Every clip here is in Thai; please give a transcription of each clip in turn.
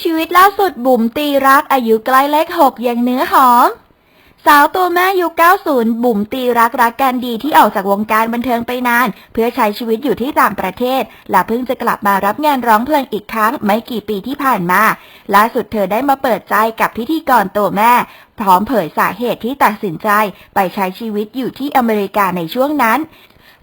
ชีวิตล่าสุดบุ๋มตีรักอายุใกล้เลขหกยังเนื้อหอม สาวตัวแม่ยุค 90 บุ๋มตีรักรักกันดีที่ออกจากวงการบันเทิงไปนาน เพื่อใช้ชีวิตอยู่ที่ต่างประเทศ และเพิ่งจะกลับมารับงานร้องเพลงอีกครั้งไม่กี่ปีที่ผ่านมา ล่าสุดเธอได้มาเปิดใจกับพิธีกรตัวแม่ พร้อมเผยสาเหตุที่ตัดสินใจไปใช้ชีวิตอยู่ที่อเมริกาในช่วงนั้น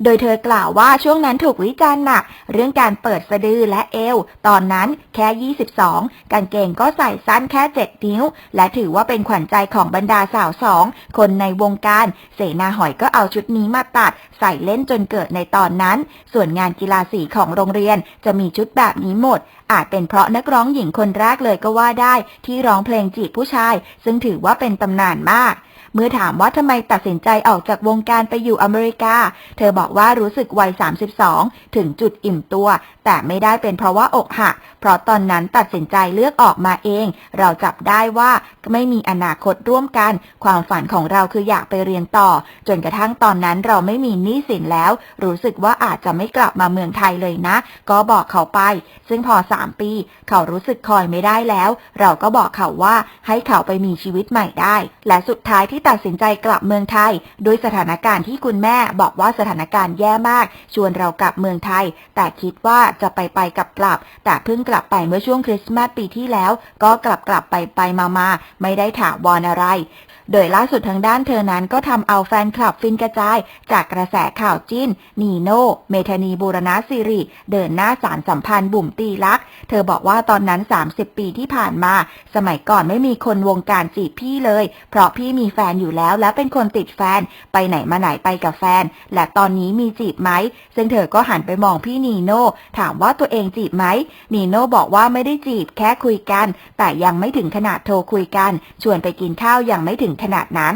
โดยเธอกล่าวว่าช่วงนั้นถูกวิจารณ์หนัก เรื่องการเปิดสะดือและเอว ตอนนั้นแค่ 22 กางเกงก็ใส่สั้นแค่ 7 นิ้ว และถือว่าเป็นขวัญใจของบรรดาสาวสอง คนในวงการ เสนาหอยก็เอาชุดนี้มาตัด ใส่เล่นจนเกิดในตอนนั้น ส่วนงานกีฬาสีของโรงเรียนจะมีชุดแบบนี้หมด อาจเป็นเพราะนักร้องหญิงคนแรกเลยก็ว่าได้ ที่ร้องเพลงจีบผู้ชาย ซึ่งถือว่าเป็นตำนานมาก เมื่อถามว่าทำไมตัดสินใจออกจากวงการไปอยู่อเมริกา เธอบอกว่ารู้สึกวัย 32 ถึงจุดอิ่มตัว แต่ไม่ได้เป็นเพราะว่าอกหัก เพราะตอนนั้นตัดสินใจเลือกออกมาเอง เราจับได้ว่าไม่มีอนาคตร่วมกัน ความฝันของเราคืออยากไปเรียนต่อ จนกระทั่งตอนนั้นเราไม่มีหนี้สินแล้ว รู้สึกว่าอาจจะไม่กลับมาเมืองไทยเลยนะ ก็บอกเขาไป ซึ่งพอ 3 ปี เขารู้สึกคอยไม่ได้แล้ว เราก็บอกเขาว่าให้เขาไปมีชีวิตใหม่ได้ และสุดท้ายที่ตัดสินใจกลับเมืองไทยด้วยสถานการณ์ที่คุณแม่บอกว่าสถานการณ์แย่มาก ชวนเรากลับเมืองไทย แต่คิดว่าจะไปไปกลับกลับ แต่เพิ่งกลับไปเมื่อช่วงคริสต์มาสปีที่แล้ว ก็กลับกลับไปไปมามาไม่ได้ถาวรอะไร โดยล่าสุดทางด้านเธอนั้นก็ทำเอาแฟนคลับฟินกระจาย จากกระแสข่าวจิ้น นีโน่เมธานีบูรณะสิริ เดินหน้าสารสัมพันธ์บุ๋มตีลักษ์เธอบอกว่าตอนนั้น 30 ปีที่ผ่านมา สมัยก่อนไม่มีคนวงการจีบพี่เลย เพราะพี่มีแฟนนอยู่แล้ว และเป็นคนติดแฟน ไปไหนมาไหนไปกับแฟน และตอนนี้มีจีบไหม ซึ่งเธอก็หันไปมองพี่นีโน่ถามว่าตัวเองจีบไหม นีโน่บอกว่าไม่ได้จีบแค่คุยกัน แต่ยังไม่ถึงขนาดโทรคุยกัน ชวนไปกินข้าวยังไม่ถึงขนาดนั้น